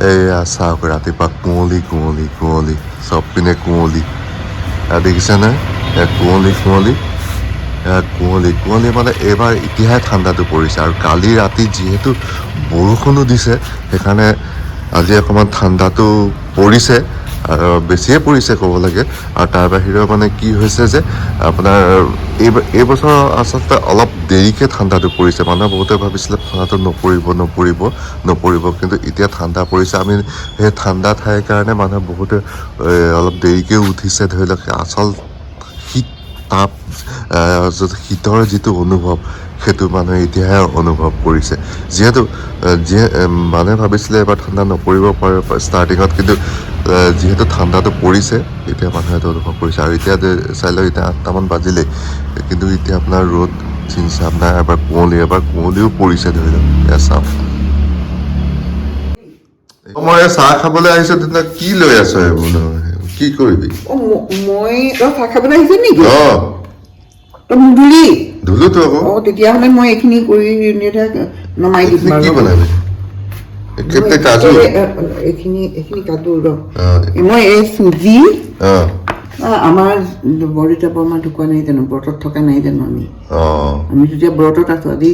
এই আশা করে রাতেপা কুঁয়লি কুঁয়লি কুঁয়লি সব পিনে কুঁয়লি হ্যাঁ দেখেছে না হ্যাঁ কুঁয়লি কুঁয়লি কুঁয়লি কুঁয়লি মানে এবার ইতিহাস ঠান্ডাটো পড়েছে আর কালি রাতে যেহেতু বরষুণও দিছে সেখানে আজি অকমান ঠান্ডাটো পড়েছে বেছিয়ে পৰিছে ক'ব লাগে। আৰু তাৰ বাহিৰেও মানে কি হৈছে যে, আপোনাৰ, এই এইবছৰ আচলতে অলপ দেৰিকৈ ঠাণ্ডাটো পৰিছে। মানুহে বহুতে ভাবিছিলে ঠাণ্ডাটো নপৰিব নপৰিব নপৰিব। কিন্তু এতিয়া ঠাণ্ডা পৰিছে। আমি সেই ঠাণ্ডা ঠাইৰ কাৰণে মানুহে বহুতে অলপ দেৰিকৈ উঠিছে। ধৰি লওক, আচল শীত, তাপ শীতৰ যিটো অনুভৱ সেইটো মানুহে এতিয়াহে অনুভৱ কৰিছে। যিহেতু যিয়ে মানুহে ভাবিছিলে এবাৰ ঠাণ্ডা নপৰিব পাৰে ষ্টাৰ্টিঙত কিন্তু যিহেতু ঠাণ্ডাটো পৰিছে এতিয়া মানুহে এইটো অনুভৱ কৰিছে। আৰু এতিয়া চাই লওক এতিয়া আঠটামান বাজিলে কিন্তু এতিয়া আপোনাৰ ৰ'দ চিনচাপ নাই এবাৰ কুঁৱলী এবাৰ কুঁৱলীও পৰিছে ধৰি লওক এতিয়া চাওক। মই চাহ খাবলৈ আহিছো তেতিয়া কি লৈ আছ কি কৰিবি? মই চাহ খাবলৈ আহিছে নেকি? অঁ। তই মুধুলি ধুলোতো আকৌ। অ তেতিয়াহ'লে মই এইখিনি কৰি নিদিয়া নমাই দিম। কি বাৰু বনাবি? কেপ্তে কাজু। এই- এই- এইখিনি এইখিনি কাটো ৰ। অঁ মই এই চুজি অঁ। আ, আমাৰ বৰদেউতা বৰমা ঢুকুৱা নাই জানো? ব্ৰতত থকা নাই জানো আমি? অঁ। আমি তেতিয়া ব্ৰতত আছো আজি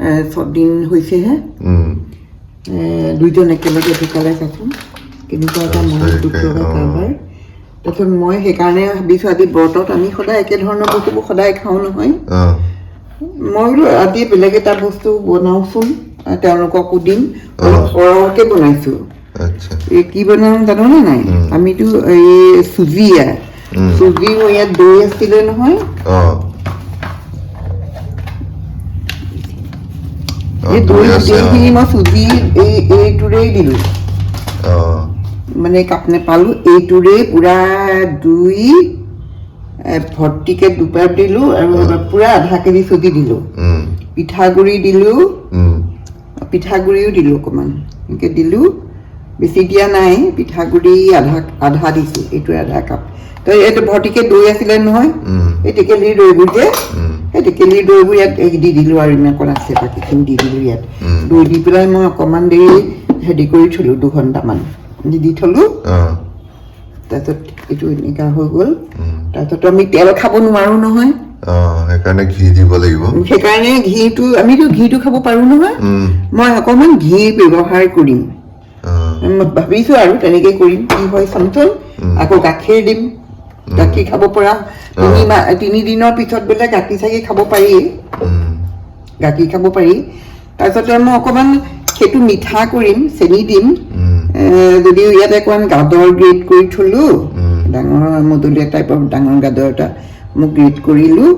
এ, ছদিন হৈছেহে। উম, এ, দুইজন একেলগে ঢুকালে চাচোন। কেনেকুৱা এটা মনত দুখ লগা। কাৰবাৰ। তাৰপিছত মই সেইকাৰণে ভাবিছোঁ আজি ব্ৰতত আমি সদায় একে ধৰণৰ বস্তুবোৰ সদায় খাওঁ নহয়। মই বোলো আজি বেলেগ এটা বস্তু বনাওচোন তেওঁলোককো দিম। সৰহকে বনাইছোঁ। কি বনাম জানোনে নাই। আমিতো এই চুজি আ, উম। চুজি মোৰ ইয়াত দৈ আছিলে নহয়। এই দৈ দৈ আছে গোটেইখিনি মই চুজি এই এইটোৰেই দিলোঁ। মানে কাপ নেপালোঁ এইটোৰে পূৰা দুই ভৰ্তিকে দুপাৰ দিলোঁ আৰু এবাৰ পূৰা আধা কেজি চুজি দিলোঁ। পিঠাগুড়ি দিলোঁ। পিঠাগুড়িও দিলোঁ অকণমান এনেকৈ দিলোঁ। বেছি দিয়া নাই পিঠাগুড়ি আধা আধা দিছোঁ এইটোৱে আধা কাপ। তো এইটো ভৰ্তিকে দৈ আছিলে নহয় এই টেকেলি দৈবোৰ যে সেই টেকেলিৰ দৈবোৰ ইয়াত দি দিলোঁ আৰু ইমান অকণ আছে বাকীখিনি দি দিলোঁ ইয়াত। দৈ দি পেলাই মই অকণমান দেৰি হেৰি কৰি থ'লোঁ দুঘণ্টামান। দি দি থ'লোঁ তাৰপিছত এইটো এনেকুৱা হৈ গ'ল। তাৰপিছত আমি তেল খাব নোৱাৰোঁ নহয়। সেইকাৰণে ঘি দিব লাগিব। সেইকাৰণে ঘিটো আমিতো ঘিটো খাব পাৰোঁ নহয়। মই অকণমান ঘি ব্যৱহাৰ কৰিম। ভাবিছোঁ আৰু তেনেকৈ কৰিম। কি হয় চামচোন। আকৌ গাখীৰ দিম। গাখীৰ খাব পৰা। তিনি মাহ তিনিদিনৰ পিছত বোলে গাখীৰ চাখীৰ খাব পাৰি। গাখীৰ খাব পাৰি। তাৰপিছতে মই অকণমান সেইটো মিঠা কৰিম চেনি দিম। যদিও ইয়াতে অকণমান গাজৰ গ্ৰেট কৰি থ'লোঁ। ডাঙৰ মধুলীয়া টাইপৰ ডাঙৰ গাজৰ এটা মই গ্ৰেট কৰিলোঁ।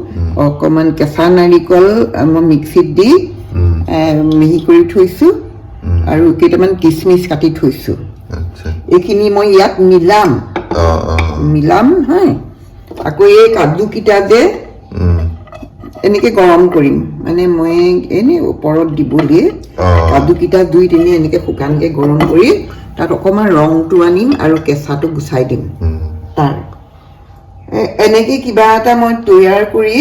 অকণমান কেঁচা নাৰিকল মই মিক্সিত দি মিহি কৰি থৈছোঁ। আৰু কেইটামান কিচমিচ কাটি থৈছোঁ। এইখিনি মই ইয়াত মিলাম। মিলাম হা আকৌ এই কাজুকেইটা যে এনেকৈ গৰম কৰিম। মানে মই এনেই ওপৰত দিবলৈ কাজুকেইটা দুই তিনি এনেকৈ শুকানকৈ গৰম কৰি তাত অকণমান ৰংটো আনিম আৰু কেঁচাটো গুচাই দিম। তাৰ এনেকৈ কিবা এটা মই তৈয়াৰ কৰি।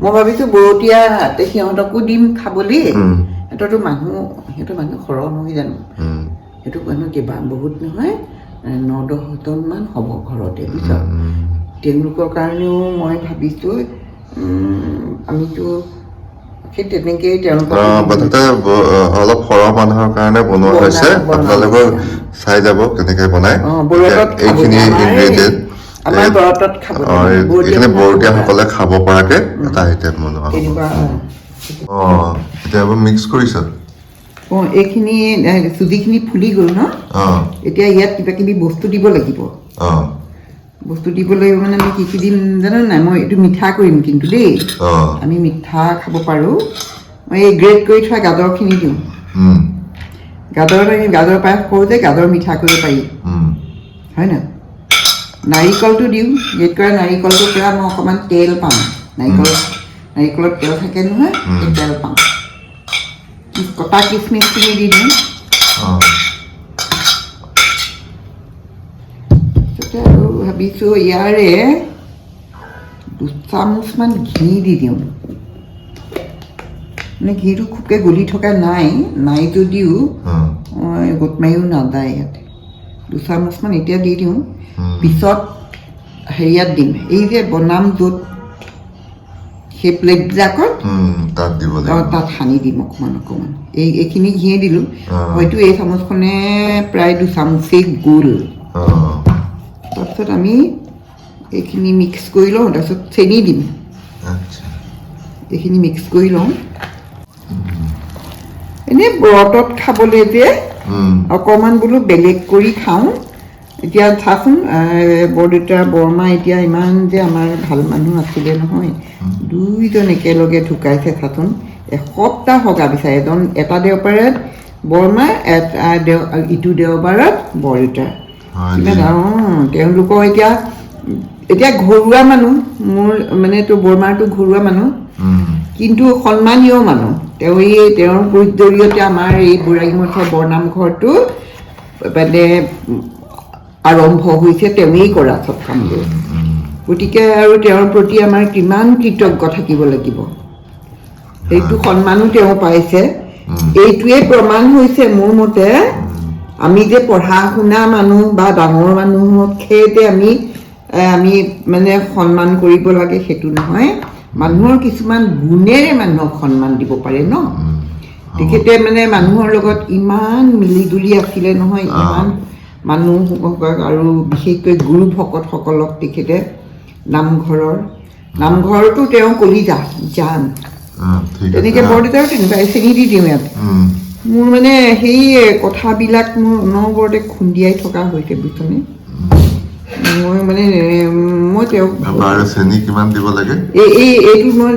মই ভাবিছোঁ বৰতীয়া সিহঁতকো দিম খাবলৈ। সিহঁতৰতো মানুহ সিহঁতৰ মানুহ সৰহ নহয় জানো? সেইটো মানুহ কিবা বহুত নহয় ন দহজনমান হ'ব ঘৰতে বুজিছ? উম, তেওঁলোকৰ কাৰণেও মই ভাবিছোঁ আমিতো সেই তেনেকেই মুঠতে ব- অলপ সৰহ মানুহৰ কাৰণে বনোৱা হৈছে। আপোনালোকৰ হৈছে। চাই যাব কেনেকে এতিয়া এইখিনি ইনগ্ৰেডিয়েণ্ট আমাৰ ব্ৰতত খাবলৈ। বৰতীয়া এইখিনি দিনা বৰতীয়াসকলে খাব পৰাকে এটা আইটেম বনোৱা হ'ব। তেনেকুৱা অঁ। এতিয়া এইবোৰ মিক্স কৰিছ? অঁ এইখিনি এ, চুজিখিনি ফুলি গ'ল ন? অঁ। এতিয়া ইয়াত কিবা কিবি বস্তু দিব লাগিব। অঁ। বস্তু দিব লাগিব মানে আমি কি কি দিম জানো নাই? মই এইটো মিঠা কৰিম কিন্তু দেই। আমি মিঠা খাব পাৰোঁ। মই এই গ্ৰেট কৰি থোৱা গাজৰখিনি দিওঁ। উম, গাজৰ গাজৰ পায়স কৰোঁ যে গাজৰ মিঠা কৰিব পাৰি। হয় ন? নাৰিকলটো দিওঁ। গ্ৰেট কৰা নাৰিকলটোৰ পৰা মই অকণমান তেল পাম নাৰিকল নাৰিকলত তেল থাকে নহয় তেল পাম কটা কিচমিচখিনি দি দিওঁ। ভাবিছোঁ ইয়াৰে দুচামুচমান ঘি দি দিওঁ মানে ঘিটো খুবকৈ গলি থকা নাই নাই যদিও মই গোট মাৰিও নাযায় ইয়াতে দুচামুচমান এতিয়া দি দিওঁ পিছত হেৰিয়াত দিম এই যে বনাম য'ত সেই প্লেটবিলাকত তাত সানি দিম অকণমান অকণমান এই এইখিনি ঘিয়ে দিলোঁ হয়তো এই চামুচখনে প্ৰায় দুচামুচেই গ'ল তাৰপিছত আমি এইখিনি মিক্স কৰি লওঁ তাৰপিছত চেনি দিম আচ্ছা। এইখিনি মিক্স কৰি লওঁ এনেই ব্ৰতত খাবলৈ যে অকণমান বোলো বেলেগ কৰি খাওঁ। এতিয়া চাচোন বৰদেউতা বৰমা এতিয়া ইমান যে আমাৰ ভালো মানুহ আছিলে নহয় দুইজন একেলগে ঢুকাইছে চাচোন। এসপ্তাহ সগা বিচাৰে এজন এটা দেওবাৰত বৰমা ইটো দেওবাৰত বৰদেউতা। তেওঁলোকৰ এতিয়া এতিয়া ঘৰুৱা মানুহ মোৰ মানে তোৰ বৰমাৰটো ঘৰুৱা মানুহ কিন্তু সন্মানীয় মানুহ তেওঁ এই তেওঁৰ জৰিয়তে আমাৰ এই বুঢ়াগীমঠৰ বৰনামঘৰটো মানে আৰম্ভ হৈছে তেওঁৱেই কৰা চব কামবোৰ গতিকে আৰু তেওঁৰ প্ৰতি আমাৰ কিমান কৃতজ্ঞ থাকিব লাগিব। সেইটো সন্মানো তেওঁ পাইছে। এইটোৱে প্ৰমাণ হৈছে মোৰ মতে আমি যে পঢ়া শুনা মানুহ বা ডাঙৰ মানুহতকৈ আমি আমি মানে সন্মান কৰিব লাগে সেইটো নহয়। মানুহৰ কিছুমান গুণেৰে মানুহক সন্মান দিব পাৰে ন? তেখেতে মানে মানুহৰ লগত ইমান মিলি জুলি আছিলে নহয় ইমান মানুহক আৰু বিশেষকৈ গুৰু ভকতসকলক তেখেতে নামঘৰৰ নামঘৰতো তেওঁ কলিজা জান। তেনেকৈ অঁ। বৰদেউতাও তেনেকুৱা চেনি দি দিওঁ ইয়াত। মোৰ মানে সেই কথাবিলাক মোৰ অনবৰতে খুন্দিয়াই থকা হৈছে বুজিছনে? মই মানে মই তেওঁক তাৰপৰা আৰু চেনি কিমান দিব লাগে? এই এই এইটো মই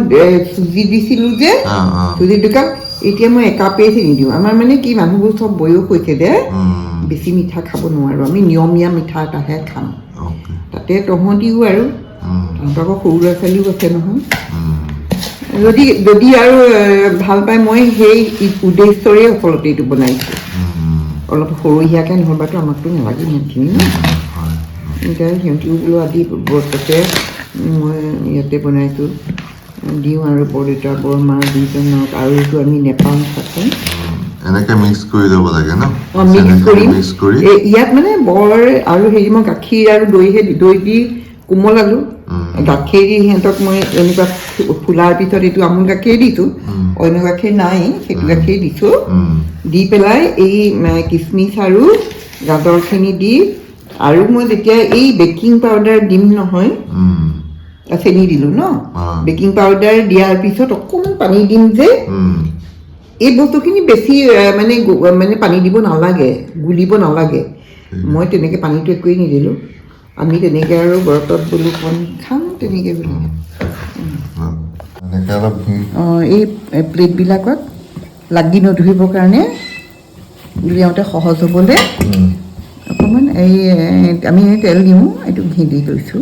চুজি দিছিলোঁ যে চুজি দুকাপ এতিয়া মই একাপেই চেনি দিওঁ। আমাৰ মানে কি মানুহবোৰ চব বয়স হৈছে যে বেছি মিঠা খাব নোৱাৰোঁ। আমি নিয়মীয়া মিঠা এটাহে খাম। তাতে তহঁতিও আৰু তহঁতৰ আকৌ সৰু ল'ৰা ছোৱালীও আছে নহয়। যদি যদি আৰু ভাল পাই মই সেই উদ্দেশ্যৰে আচলতে এইটো বনাইছোঁ। অলপ সৰহীয়াকৈ নহ'বাতো আমাকতো নালাগে ইমানখিনি ন হয় এতিয়া সিহঁতিও বোলো আদি ব্ৰততে মই ইয়াতে বনাইছোঁ। দিওঁ আৰু বৰদেউতা বৰমাৰ দুইজনক আৰু এইটো আমি নেপাওঁ থাকোঁ। এনেকে মিক্স কৰি ল'ব লাগে ন? অঁ মিক্স চেনিখিনি কৰিম। মিক্স কৰি। এ, ইয়াত মানে বৰ আৰু হেৰি মই গাখীৰ আৰু দৈহে দৈ দি কোমলালোঁ গাখীৰ সিহঁতক মই এনেকুৱা ফুলাৰ পিছত এইটো আমুল গাখীৰ দিছোঁ অন্য গাখীৰ নাই সেইটো গাখীৰ দিছোঁ। দি পেলাই এই কিচমিচ আৰু গাজৰখিনি দি আৰু মই যেতিয়া এই বেকিং পাউডাৰ দিম নহয় চেনি দিলোঁ ন। বেকিং পাউডাৰ দিয়াৰ পিছত অকণমান পানী দিম যে এই বস্তুখিনি বেছি মানে মানে পানী দিব নালাগে গুলিব নালাগে। মই তেনেকৈ পানীটো একোৱেই নিদিলোঁ। আমি তেনেকৈ আৰু ব্ৰতত বোলো কণ খাম তেনেকৈ বোলো। অঁ। এই প্লেটবিলাকত লাগি নধৰিবৰ কাৰণে উলিয়াওঁতে সহজ হ'বলৈ অকণমান এই আমি তেল দিওঁ এইটো ঘি দি লৈছোঁ।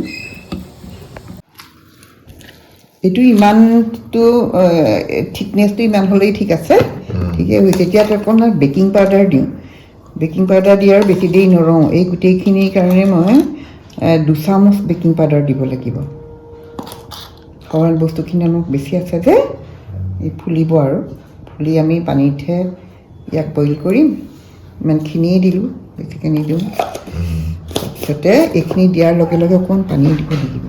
এইটো ইমানটো থিকনেছটো ইমান হ'লেই ঠিক আছে। ঠিকেই হৈছে। এতিয়া অকণমান বেকিং পাউডাৰ দিওঁ। বেকিং পাউডাৰ দি আৰু বেছি দেৰি নৰওঁ। এই গোটেইখিনিৰ কাৰণে মই দুচামুচ বেকিং পাউডাৰ দিব লাগিব। সৰল বস্তুখিনি অলপ বেছি আছে যে এই ফুলিব আৰু। ফুলি আমি পানীতহে ইয়াক বইল কৰিম। ইমানখিনিয়ে দিলোঁ বেছিকৈ নিদিওঁ। তাৰপিছতে এইখিনি দিয়াৰ লগে লগে অকণমান পানী দিব লাগিব।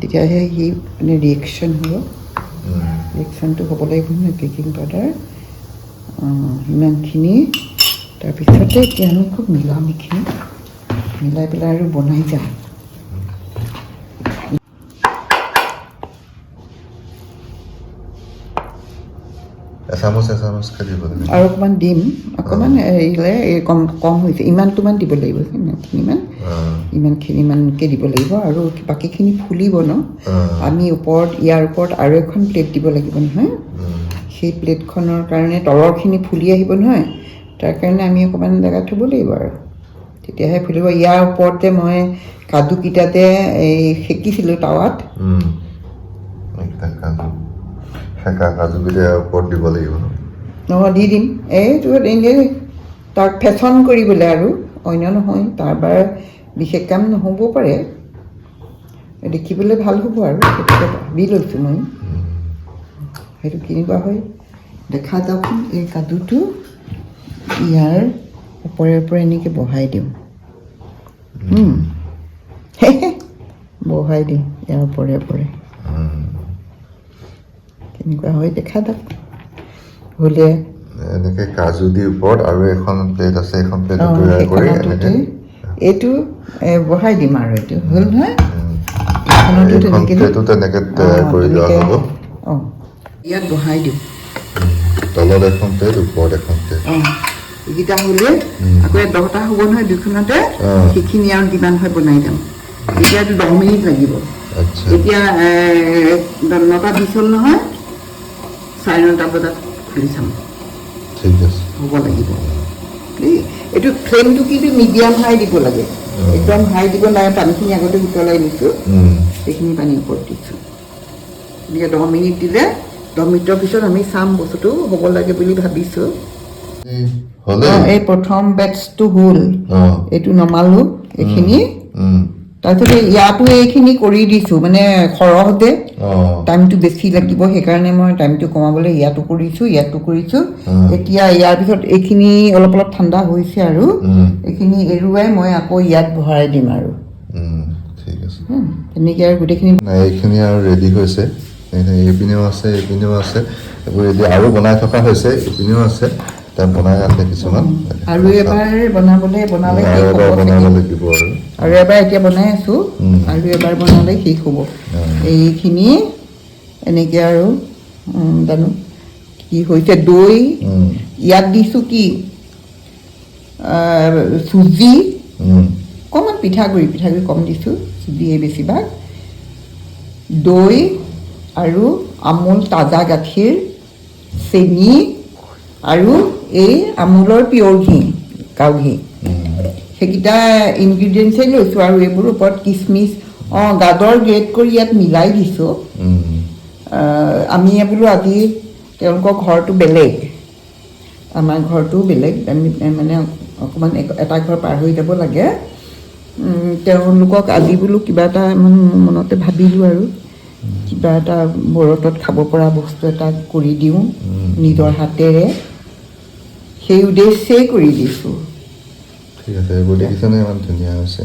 তেতিয়াহে সি মানে ৰিয়েকশ্যন হ'ব। ৰিয়েকশ্যনটো হ'ব লাগিব নহয় বেকিং পাউডাৰ ইমানখিনি। তাৰপিছতে এতিয়া আমি খুব মিলাম এইখিনি মিলাই পেলাই আৰু বনাই লাগে। আৰু অকণমান দিম। অকণমান এই কম কম হৈছে ইমানটোমান দিব লাগিব ইমানখিনিমান ইমানখিনিমানকৈ দিব লাগিব আৰু বাকীখিনি ফুলিব ন। আমি ওপৰত ইয়াৰ ওপৰত আৰু এখন প্লেট দিব লাগিব নহয়। সেই প্লেটখনৰ কাৰণে তলৰখিনি ফুলি আহিব নহয়। তাৰ কাৰণে আমি অকণমান জেগা থ'ব লাগিব আৰু। তেতিয়াহে ফুলিব ইয়াৰ ওপৰতে মই কাজুকেইটাতে এই সেকিছিলোঁ টাৱাত। নহয় দি দিম। এইটো এনেই তাক ফেশ্বন কৰিবলৈ আৰু অন্য নহয় তাৰ পৰা বিশেষ কাম নহ'বও পাৰে। দেখিবলৈ ভালো হ'ব আৰু সেইটোকে ভাবি লৈছোঁ মই। সেইটো কেনেকুৱা হয়? দেখা যাওকচোন এই কাজুটো ইয়াৰ ওপৰে ওপৰে এনেকৈ বহাই দিওঁ। বহাই দিওঁ ইয়াৰ ওপৰে ওপৰে। কেনেকুৱা হয় দেখা যাওক। হ'লে এনেকে কাজু দি ওপৰত আৰু এখন প্লেট আছে এখন প্লেট তৈয়াৰ কৰি এইটো বহাই দিম আৰু এইটো। হ'ল নহয় তেনেকৈ তেনেকে তৈয়াৰ কৰি লোৱা হ'ব। অঁ। ইয়াত বহাই দিওঁ। তলত এখন প্লেট ওপৰত এখন প্লেট এইকেইটা হ'লে আকৌ এই দহটা হ'ব নহয় দুখনতে অঁ। সেইখিনি আৰু যিমান হয় বনাই যাম এতিয়াতো দহ মিনিট লাগিব। এতিয়া নটা বিছ হ'ল নহয় চাৰে নটা বজাত খুলি চাম। হ'ব লাগিব। দেই এইটো ফ্লেমটো কিন্তু মিডিয়াম হাই দিব লাগে। একদম হাই দিব নাই পানীখিনি আগতে উতলাই দিছোঁ। সেইখিনি পানী ওপৰত দিছোঁ। গতিকে দহ মিনিট দিলে দহ মিনিটৰ পিছত আমি চাম বস্তুটো হ'ব লাগে বুলি ভাবিছোঁ। এই প্ৰথম বেটছটো হ'ল। এইটো নমালোঁ এইখিনি। তাৰপিছতে ইয়াতো এইখিনি কৰি দিছোঁ মানে সৰহ যে অঁ টাইমটো বেছি লাগিব সেইকাৰণে মই টাইমটো কমাবলৈ ইয়াতো কৰিছোঁ ইয়াতো কৰিছোঁ। এতিয়া ইয়াৰ পিছত এইখিনি অলপ অলপ ঠাণ্ডা হৈছে আৰু। এইখিনি এৰুৱাই মই আকৌ ইয়াত ভৰাই দিম আৰু। ঠিক আছে। তেনেকৈ আৰু গোটেইখিনি। এইখিনি আৰু ৰেডি হৈছে। এইপিনেও আছে এইপিনেও আছে। এইবোৰ ৰেডি আৰু বনাই থকা হৈছে এইপিনেও আছে। তাত বনাই আছে কিছুমান। আৰু এবাৰ বনাবলৈ বনালে আৰু এবাৰ বনাব। লাগিব আৰু। আৰু এবাৰ এতিয়া বনাই আছোঁ। আৰু এবাৰ বনালে শেষ হ'ব। এইখিনি এনেকৈ আৰু জানো কি হৈছে। দৈ ইয়াত দিছোঁ কি? চুজি। অকণমান পিঠাগুড়ি পিঠাগুড়ি কম দিছোঁ চুজিয়ে বেছিভাগ। দৈ আৰু আমুল তাজা গাখীৰ চেনি আৰু এই আমুলৰ পিয়ৰ ঘি কাউ ঘি। সেইকেইটা ইনগ্ৰিডিয়েণ্টছেই লৈছোঁ আৰু এইবোৰ ওপৰত কিচমিচ অঁ গাজৰ গ্ৰেট কৰি ইয়াত মিলাই দিছোঁ। আমি বোলো আজি তেওঁলোকৰ ঘৰটো বেলেগ। আমাৰ ঘৰটো বেলেগ আমি মানে অকণমান এটা ঘৰ পাৰ হৈ যাব লাগে। তেওঁলোকক আজি বোলো কিবা এটা মানে মনতে ভাবিলোঁ আৰু। কিবা এটা বৰতত খাব পৰা বস্তু এটা কৰি দিওঁ নিজৰ হাতেৰে। সেই উদ্দেশ্যেই কৰি দিছোঁ ঠিক আছে দেখিছেনে ইমান ধুনীয়া হৈছে